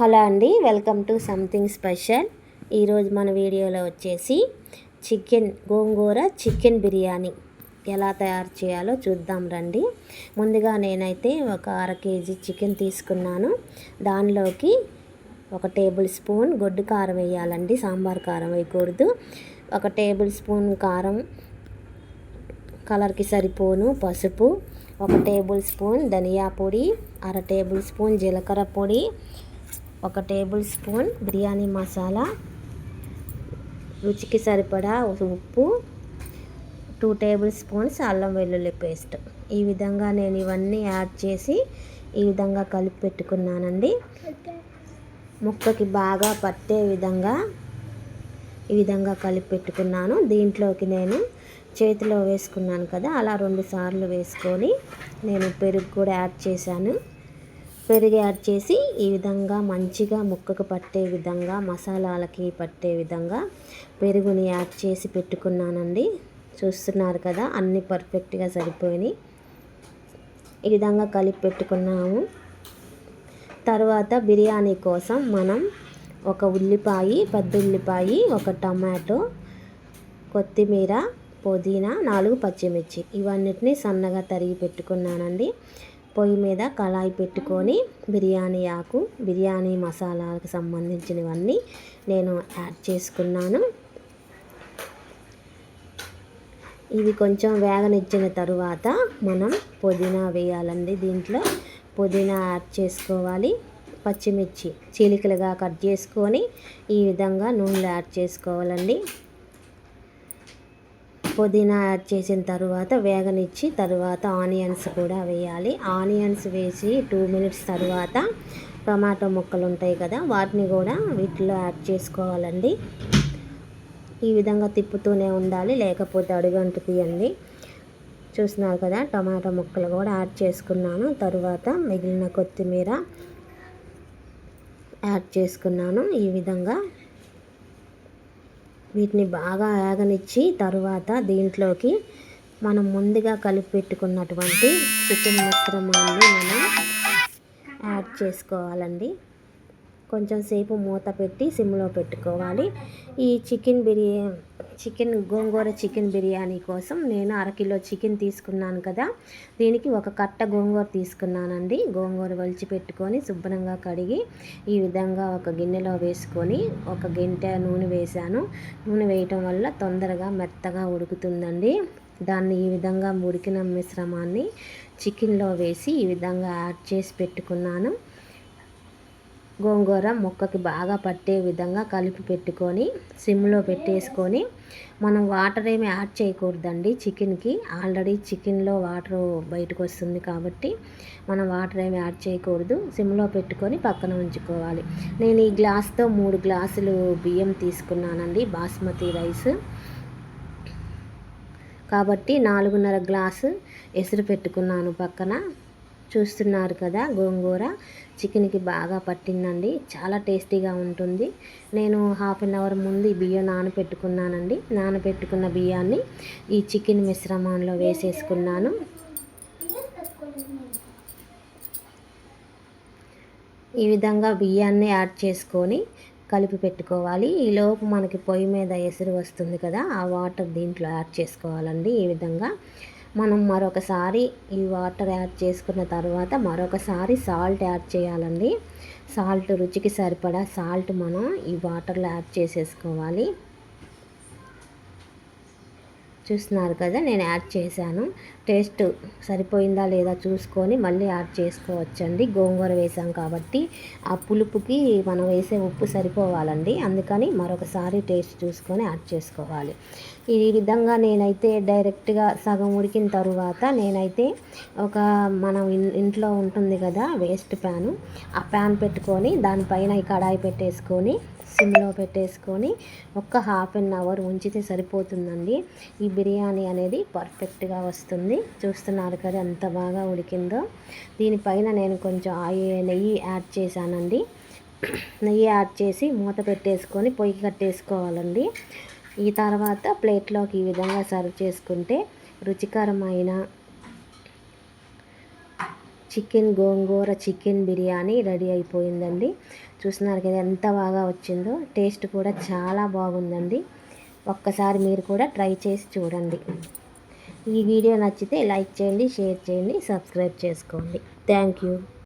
Hello అండి welcome to something special. ఈరోజు మన వీడియోలో వచ్చేసి చికెన్ గోంగూర చికెన్ బిర్యానీ ఎలా తయారు చేయాలో చూద్దాం రండి. ముందుగా నేనైతే ఒక అర కేజీ చికెన్ తీసుకున్నాను. దానిలోకి ఒక టేబుల్ స్పూన్ గొడ్డు కారం వేయాలండి సాంబార్ కారం వేయకూడదు. ఒక టేబుల్ స్పూన్ కారం కలర్కి సరిపోను పసుపు. ఒక టేబుల్ స్పూన్ ధనియా పొడి అర టేబుల్ స్పూన్ జీలకర్ర పొడి ఒక టేబుల్ స్పూన్ బిర్యానీ మసాలా రుచికి సరిపడా ఉప్పు టూ టేబుల్ స్పూన్స్ అల్లం వెల్లుల్లి పేస్ట్. ఈ విధంగా నేను ఇవన్నీ యాడ్ చేసి ఈ విధంగా కలిపి పెట్టుకున్నానండి. ముక్కకి బాగా పట్టే విధంగా ఈ విధంగా కలిపి పెట్టుకున్నాను. దీంట్లోకి నేను చేతిలో వేసుకున్నాను కదా అలా రెండు సార్లు వేసుకొని నేను పెరుగు కూడా యాడ్ చేశాను. పెరుగు యాడ్ చేసి ఈ విధంగా మంచిగా ముక్కకు పట్టే విధంగా మసాలాలకి పట్టే విధంగా పెరుగుని యాడ్ చేసి పెట్టుకున్నానండి. చూస్తున్నారు కదా అన్నీ పర్ఫెక్ట్గా సరిపోయినాయి. ఈ విధంగా కలిపి పెట్టుకున్నాము. తర్వాత బిర్యానీ కోసం మనం ఒక ఉల్లిపాయ పెద్ద ఉల్లిపాయ ఒక టమాటో కొత్తిమీర పుదీనా నాలుగు పచ్చిమిర్చి ఇవన్నిటిని సన్నగా తరిగి పెట్టుకున్నానండి. పొయ్యి మీద కళాయి పెట్టుకొని బిర్యానీ ఆకు బిర్యానీ మసాలాలకు సంబంధించినవన్నీ నేను యాడ్ చేసుకున్నాను. ఇవి కొంచెం వేగనిచ్చిన తరువాత మనం పుదీనా వేయాలండి దీంట్లో. పుదీనా యాడ్ చేసుకోవాలి. పచ్చిమిర్చి చీలికలుగా కట్ చేసుకొని ఈ విధంగా నూనెలో యాడ్ చేసుకోవాలండి. పుదీనా యాడ్ చేసిన తర్వాత వేగనిచ్చి తర్వాత ఆనియన్స్ కూడా వేయాలి. ఆనియన్స్ వేసి టూ మినిట్స్ తర్వాత టమాటో ముక్కలు ఉంటాయి కదా వాటిని కూడా వీటిలో యాడ్ చేసుకోవాలండి. ఈ విధంగా తిప్పుతూనే ఉండాలి లేకపోతే అడుగంటు తీయండి. చూస్తున్నారు కదా టమాటో ముక్కలు కూడా యాడ్ చేసుకున్నాను. తరువాత మిగిలిన కొత్తిమీర యాడ్ చేసుకున్నాను. ఈ విధంగా వీటిని బాగా వేగనిచ్చి తరువాత దీంట్లోకి మనం ముందుగా కలిపి పెట్టుకున్నటువంటి చికెన్ మిశ్రమాన్ని మనం యాడ్ చేసుకోవాలండి. కొంచెం సేపు మూత పెట్టి సిమ్లో పెట్టుకోవాలి. ఈ chicken biryani chicken gongura chicken biryani కోసం నేను అరకిలో చికెన్ తీసుకున్నాను కదా. దీనికి ఒక కట్ట గోంగూర తీసుకున్నానండి. గోంగూర వలిచి పెట్టుకొని శుభ్రంగా కడిగి ఈ విధంగా ఒక గిన్నెలో వేసుకొని ఒక గంట నూనె వేసాను నూనె వేయటం వల్ల తొందరగా మెత్తగా ఉడుకుతుందండి. దాన్ని ఈ విధంగా ఉడికిన మిశ్రమాన్ని చికెన్లో వేసి ఈ విధంగా యాడ్ చేసి పెట్టుకున్నాను. గోంగూర మొక్కకి బాగా పట్టే విధంగా కలిపి పెట్టుకొని సిమ్లో పెట్టేసుకొని మనం వాటర్ ఏమి యాడ్ చేయకూడదండి. చికెన్కి ఆల్రెడీ చికెన్లో వాటర్ బయటకు వస్తుంది కాబట్టి మనం వాటర్ ఏమి యాడ్ చేయకూడదు. సిమ్లో పెట్టుకొని పక్కన ఉంచుకోవాలి. నేను ఈ గ్లాస్తో మూడు గ్లాసులు బియ్యం తీసుకున్నానండి బాస్మతి రైస్. కాబట్టి నాలుగున్నర గ్లాసు ఎసురు పెట్టుకున్నాను పక్కన. చూస్తున్నారు కదా గోంగూర. చికెన్కి బాగా పట్టిందండి. చాలా టేస్టీగా ఉంటుంది. నేను హాఫ్ అన్ అవర్ ముందు బియ్యం నానబెట్టుకున్నానండి నానబెట్టుకున్న బియ్యాన్ని ఈ చికెన్ మిశ్రమంలో వేసేసుకున్నాను. ఈ విధంగా బియ్యాన్ని యాడ్ చేసుకొని కలిపి పెట్టుకోవాలి. ఈలోపు మనకి పొయ్యి మీద ఎసురు వస్తుంది కదా ఆ వాటర్ దీంట్లో యాడ్ చేసుకోవాలండి ఈ విధంగా. మనం మరొకసారి ఈ వాటర్ యాడ్ చేసుకున్న తర్వాత మరొకసారి సాల్ట్ యాడ్ చేయాలండి. సాల్ట్ రుచికి సరిపడా సాల్ట్ మనం ఈ వాటర్లో యాడ్ చేసేసుకోవాలి. చూస్తున్నారు కదా నేను యాడ్ చేశాను. టేస్ట్ సరిపోయిందా లేదా చూసుకొని మళ్ళీ యాడ్ చేసుకోవచ్చండి. గోంగూర వేసాం కాబట్టి ఆ పులుపుకి మనం వేసే ఉప్పు సరిపోవాలండి. అందుకని మరొకసారి టేస్ట్ చూసుకొని యాడ్ చేసుకోవాలి. ఈ విధంగా నేనైతే డైరెక్ట్గా సగం ఉడికిన తరువాత నేనైతే ఒక మనం ఇంట్లో ఉంటుంది కదా వేస్ట్ ప్యాను. ఆ ప్యాన్ పెట్టుకొని దానిపైన ఈ కడాయి పెట్టేసుకొని సిమ్లో పెట్టేసుకొని ఒక్క హాఫ్ అన్ అవర్ ఉంచితే సరిపోతుందండి. ఈ బిర్యానీ అనేది పర్ఫెక్ట్గా వస్తుంది. చూస్తున్నారు కదా ఎంత బాగా ఉడికిందో. దీనిపైన నేను కొంచెం ఆయి నెయ్యి యాడ్ చేశానండి. నెయ్యి యాడ్ చేసి మూత పెట్టేసుకొని పొయ్యి కట్టేసుకోవాలండి. ఈ తర్వాత ప్లేట్లోకి ఈ విధంగా సర్వ్ చేసుకుంటే రుచికరమైన chicken gongura chicken biryani ready అయిపోయిందండి. చూస్తున్నారు కదా ఎంత బాగా వచ్చిందో. టేస్ట్ కూడా చాలా బాగుందండి. ఒక్కసారి మీరు కూడా ట్రై చేసి చూడండి. ఈ వీడియో నచ్చితే లైక్ చేయండి షేర్ చేయండి సబ్స్క్రైబ్ చేసుకోండి. Thank you.